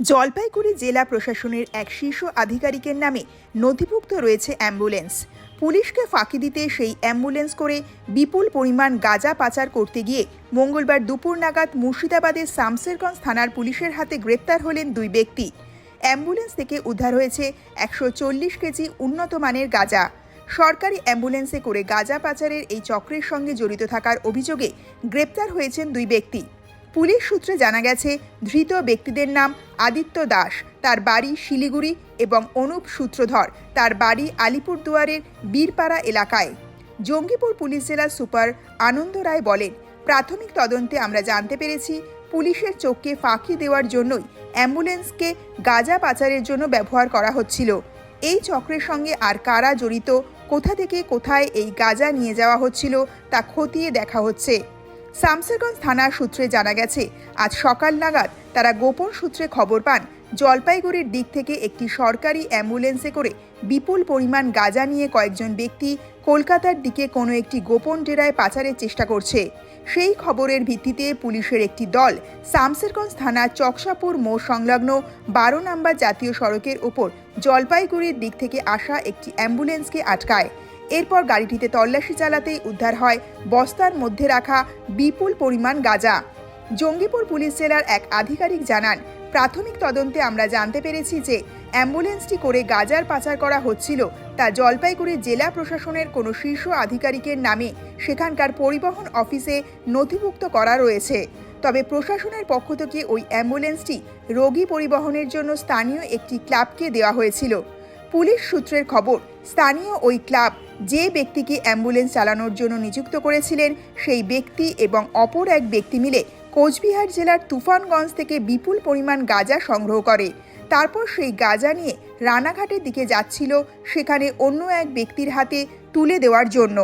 জলপাইগুড়ি জেলা প্রশাসনের এক শীর্ষ আধিকারিকের নামে নথিভুক্ত রয়েছে অ্যাম্বুলেন্স। পুলিশকে ফাঁকি দিতে সেই অ্যাম্বুলেন্স করে বিপুল পরিমাণ গাঁজা পাচার করতে গিয়ে মঙ্গলবার দুপুর নাগাদ মুর্শিদাবাদের শামসেরগঞ্জ থানার পুলিশের হাতে গ্রেপ্তার হলেন দুই ব্যক্তি। অ্যাম্বুলেন্স থেকে উদ্ধার হয়েছে একশো চল্লিশ কেজি উন্নত মানের গাঁজা। সরকারি অ্যাম্বুলেন্সে করে গাঁজা পাচারের এই চক্রের সঙ্গে জড়িত থাকার অভিযোগে গ্রেপ্তার হয়েছেন দুই ব্যক্তি। পুলিশ সূত্রে জানা গেছে, ধৃত ব্যক্তিদের নাম আদিত্য দাস। তার বাড়ি শিলিগুড়ি এবং অনুপ সূত্রধর। তার বাড়ি আলিপুরদুয়ারের বীরপাড়া এলাকায়। জঙ্গিপুর পুলিশ জেলার সুপার আনন্দ রায় বলেন, প্রাথমিক তদন্তে আমরা জানতে পেরেছি, পুলিশের চোখকে ফাঁকি দেওয়ার জন্যই অ্যাম্বুলেন্সকে গাঁজা পাচারের জন্য ব্যবহার করা হচ্ছিল। এই চক্রের সঙ্গে আর কারা জড়িত, কোথা থেকে কোথায় এই গাঁজা নিয়ে যাওয়া হচ্ছিল তা খতিয়ে দেখা হচ্ছে। শামসেরগঞ্জ থানার সূত্রে জানা গেছে, আজ সকাল নাগাদ তারা গোপন সূত্রে খবর পান, জলপাইগুড়ির দিক থেকে একটি সরকারি অ্যাম্বুলেন্সে করে বিপুল পরিমাণ গাঁজা নিয়ে কয়েকজন ব্যক্তি কলকাতার দিকে কোনো একটি গোপন ডেরায় পাচারের চেষ্টা করছে। সেই খবরের ভিত্তিতে পুলিশের একটি দল শামসেরগঞ্জ থানার চকসাপুর মোড় সংলগ্ন বারো নম্বর জাতীয় সড়কের ওপর জলপাইগুড়ির দিক থেকে আসা একটি অ্যাম্বুলেন্সকে আটকায়। এরপর গাড়িটিতে তল্লাশি চালাতেই উদ্ধার হয় বস্তার মধ্যে রাখা বিপুল পরিমাণ গাঁজা। জঙ্গিপুর পুলিশ জেলার এক আধিকারিক জানান, প্রাথমিক তদন্তে আমরা জানতে পেরেছি যে অ্যাম্বুলেন্সটি করে গাজার পাচার করা হচ্ছিল, তা জলপাইগুড়ি জেলা প্রশাসনের কোনো শীর্ষ আধিকারিকের নামে সেখানকার পরিবহন অফিসে নথিভুক্ত করা রয়েছে। তবে প্রশাসনের পক্ষ থেকে ওই অ্যাম্বুলেন্সটি রোগী পরিবহনের জন্য স্থানীয় একটি ক্লাবকে দেওয়া হয়েছিল। পুলিশ সূত্রের খবর স্থানীয় ওই ক্লাব, যে ব্যক্তিকে অ্যাম্বুলেন্স চালানোর জন্য নিযুক্ত করেছিলেন, সেই ব্যক্তি এবং অপর এক ব্যক্তি মিলে কোচবিহার জেলার তুফানগঞ্জ থেকে বিপুল পরিমাণ গাঁজা সংগ্রহ করে। তারপর সেই গাঁজা নিয়ে রানাঘাটের দিকে যাচ্ছিল, সেখানে অন্য এক ব্যক্তির হাতে তুলে দেওয়ার জন্য।